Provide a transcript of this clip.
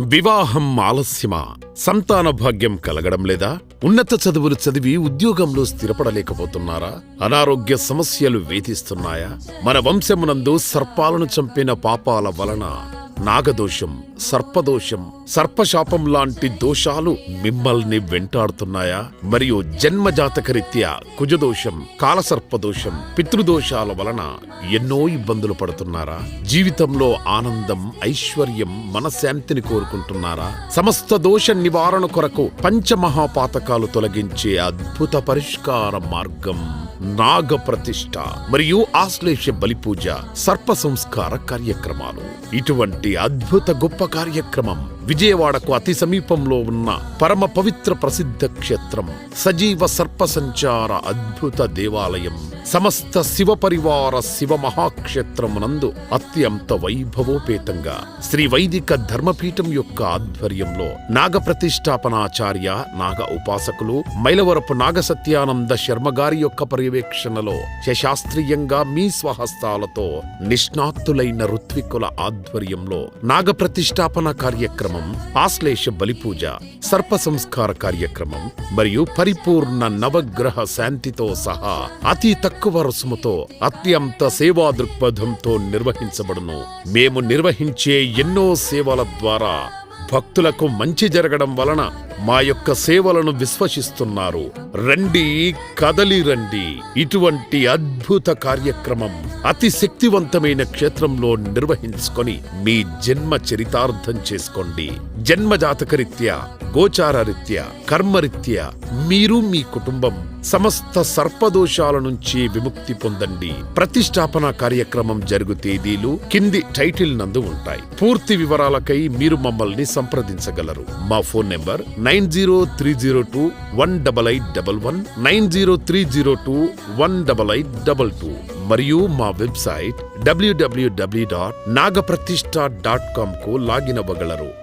వివాహం ఆలస్యమా? సంతాన భాగ్యం కలగడం లేదా? ఉన్నత చదువులు చదివి ఉద్యోగంలో స్థిరపడలేకపోతున్నారా? అనారోగ్య సమస్యలు వేధిస్తున్నాయా? మన వంశమునందు సర్పాలను చంపిన పాపాల వలన నాగదోషం సర్పదోషం సర్పశాపం లాంటి దోషాలు మిమ్మల్ని వెంటాడుతున్నాయా? మరియు జన్మజాతకరీత్యా కుజదోషం కాలసర్పదోషం పితృదోషాల వలన ఎన్నో ఇబ్బందులు పడుతున్నారా? జీవితంలో ఆనందం ఐశ్వర్యం మనశ్శాంతిని కోరుకుంటున్నారా? సమస్త దోష నివారణ కొరకు పంచమహాపాతకాలు తొలగించే అద్భుత పరిష్కార మార్గం నాగ ప్రతిష్ట మరియు ఆశ్లేష బలిపూజ సర్ప సంస్కార కార్యక్రమాలు. ఇటువంటి అద్భుత గొప్ప కార్యక్రమం విజయవాడకు అతి సమీపంలో ఉన్న పరమ పవిత్ర ప్రసిద్ధ క్షేత్రం సజీవ సర్పసంచార అద్భుత దేవాలయం సమస్త శివ పరివార శివ మహాక్షేత్రమునందు అత్యంత వైభవోపేతంగా శ్రీ వైదిక ధర్మపీఠం యొక్క ఆధ్వర్యంలో నాగ ప్రతిష్టాపనాచార్య నాగ ఉపాసకులు మైలవరపు నాగ సత్యానంద శర్మ గారి యొక్క పర్యవేక్షణలో శశాస్త్రీయంగా మీ స్వహస్తాలతో నిష్ణాతులైన ఋత్వికుల ఆధ్వర్యంలో నాగ ప్రతిష్టాపన కార్యక్రమం ఆశ్లేష బలిపూజ సర్ప సంస్కార కార్యక్రమం మరియు పరిపూర్ణ నవగ్రహ శాంతితో సహా అతి తక్కువ రుసుముతో అత్యంత సేవా దృక్పథంతో నిర్వహించబడును. మేము నిర్వహించే ఎన్నో సేవల ద్వారా భక్తులకు మంచి జరగడం వలన మా యొక్క సేవలను విశ్వసిస్తున్నారు. రండి కదలి రండి. ఇటువంటి అద్భుత కార్యక్రమం అతి శక్తివంతమైన క్షేత్రంలో నిర్వహించుకొని మీ జన్మ చరితార్థం చేసుకోండి. జన్మ జాతకరీత్యా గోచారరీత్యా కర్మరీత్యా మీరు మీ కుటుంబం సమస్త సర్పదోషాల నుంచి విముక్తి పొందండి. ప్రతిష్టాపన కార్యక్రమం జరుగు తేదీలు కింది టైటిల్ నందు ఉంటాయి. పూర్తి వివరాలకై మీరు మమ్మల్ని సంప్రదించగలరు. మా phone number nine zero three zero two one double eight double one nine zero three zero two one double eight double two మరియు మా website WWW dot నాగప్రతిష్ఠ dot com కు లాగిన్ అవ్వగలరు